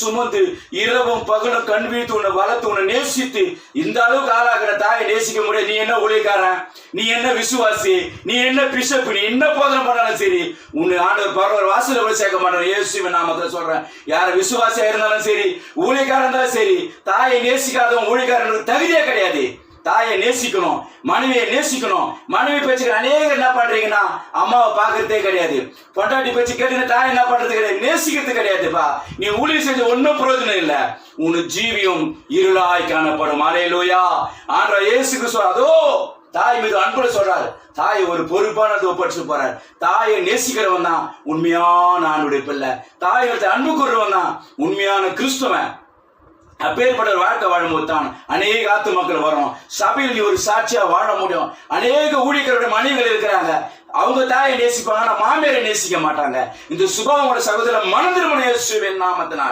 சுமந்து இரவும் பகலும் கண் வீழ்த்து உன்னை வளர்த்து உன்னை நேசித்து இந்த அளவுக்கு ஆளாகிற தாயை நேசிக்க முடியாது. நீ என்ன ஊழியக்காரன்? நீ என்ன விசுவாசி? நீ என்ன பிஷப் நீ என்ன போதனை பண்ணாலும் சரி உன்னை ஆண்டவர் பரவர் வாசல கூட சேர்க்க மாட்டார். இயேசுவின் நாமத்தில் சொல்றேன். யார விசுவாசியா இருந்தாலும் சரி ஊழியக்காரன் இருந்தாலும் சரி தாயை நேசிக்காதவன் ஊழியக்காரனுக்கு தகுதியே கிடையாது. தாயை நேசிக்கணும் மனைவியை நேசிக்கணும். மனைவி பேச்சுக்கு அநேகர் என்ன பண்றீங்கன்னா அம்மாவை பார்க்கறதே கிடையாது. பொண்டாட்டி பேச்சு கேட்டு தாய் என்ன பண்றது கிடையாது. நேசிக்கிறது கிடையாதுப்பா. நீ ஊழியர் செஞ்ச ஒன்றும் பிரயோஜனம் இல்லை. உன் ஜீவியம் இருளாய் காணப்படும். அலையிலோயா ஆன்ற இயேசுக்கு அதோ தாய் மீது அன்புல சொல்றாரு. தாய் ஒரு பொறுப்பானது ஒப்படைச்சு போறாரு. தாயை நேசிக்கிறவன் தான் உண்மையான ஆணுடைய பிள்ளை. தாய் அன்பு கூறுறவன் தான் உண்மையான கிறிஸ்துவன். அப்பேற்பட்ட ஒரு வாழ்க்கை வாழும்போது தான் அநேக ஆத்து மக்கள் வரும். சபையில் நீ ஒரு சாட்சியா வாழ முடியும். அநேக ஊழியர்களுடைய மனைவிகள் இருக்கிறாங்க. அவங்க தாயை நேசிப்பாங்க ஆனா மாமியாரை நேசிக்க மாட்டாங்க. இந்த சுபாவங்களோட சகோதரர் மனதிருமண இயேசுவின் நாமத்தினால.